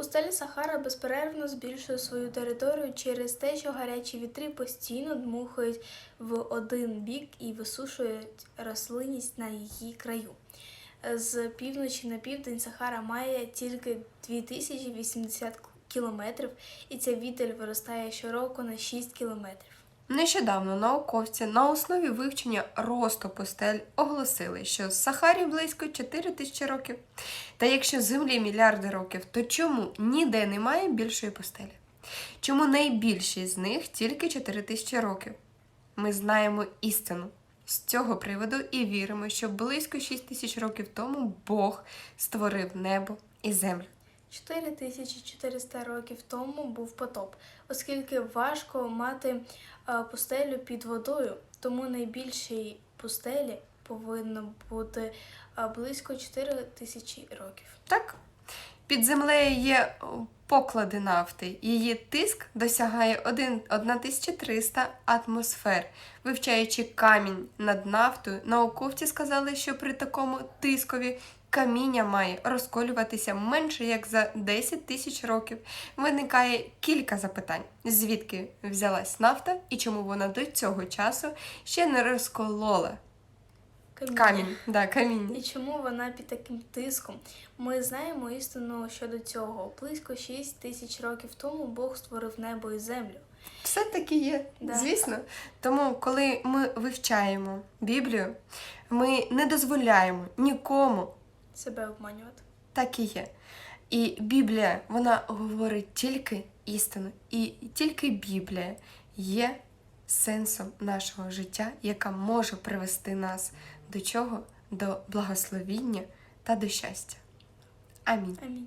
Пустеля Сахара безперервно збільшує свою територію через те, що гарячі вітри постійно дмухають в один бік і висушують рослинність на її краю. З півночі на південь Сахара має тільки 2080 кілометрів, і ця віддаль виростає щороку на 6 кілометрів. Нещодавно науковці на основі вивчення росту пустель оголосили, що Сахарі близько 4 тисячі років. Та якщо землі мільярди років, то чому ніде немає більшої пустелі? Чому найбільші з них тільки 4 тисячі років? Ми знаємо істину з цього приводу і віримо, що близько 6 тисяч років тому Бог створив небо і землю. 4400 років тому був потоп, оскільки важко мати е, пустелю під водою, тому найбільшій пустелі повинно бути е, близько 4000 років. Так. Під землею є поклади нафти. Її тиск досягає один- 1300 атмосфер. Вивчаючи камінь над нафтою, науковці сказали, що при такому тискові каміння має розколюватися менше як за 10 тисяч років. Виникає кілька запитань: звідки взялась нафта і чому вона до цього часу ще не розколола камінь. Да, каміння. І чому вона під таким тиском? Ми знаємо істину щодо цього. Близько 6 тисяч років тому Бог створив небо і землю. Все таки є, Да. звісно. Тому, коли ми вивчаємо Біблію, ми не дозволяємо нікому Себе обманювати. так і є. І Біблія, вона говорить тільки істину. І тільки Біблія є сенсом нашого життя, яка може привести нас до чого? До благословіння та до щастя. Амінь. Амінь.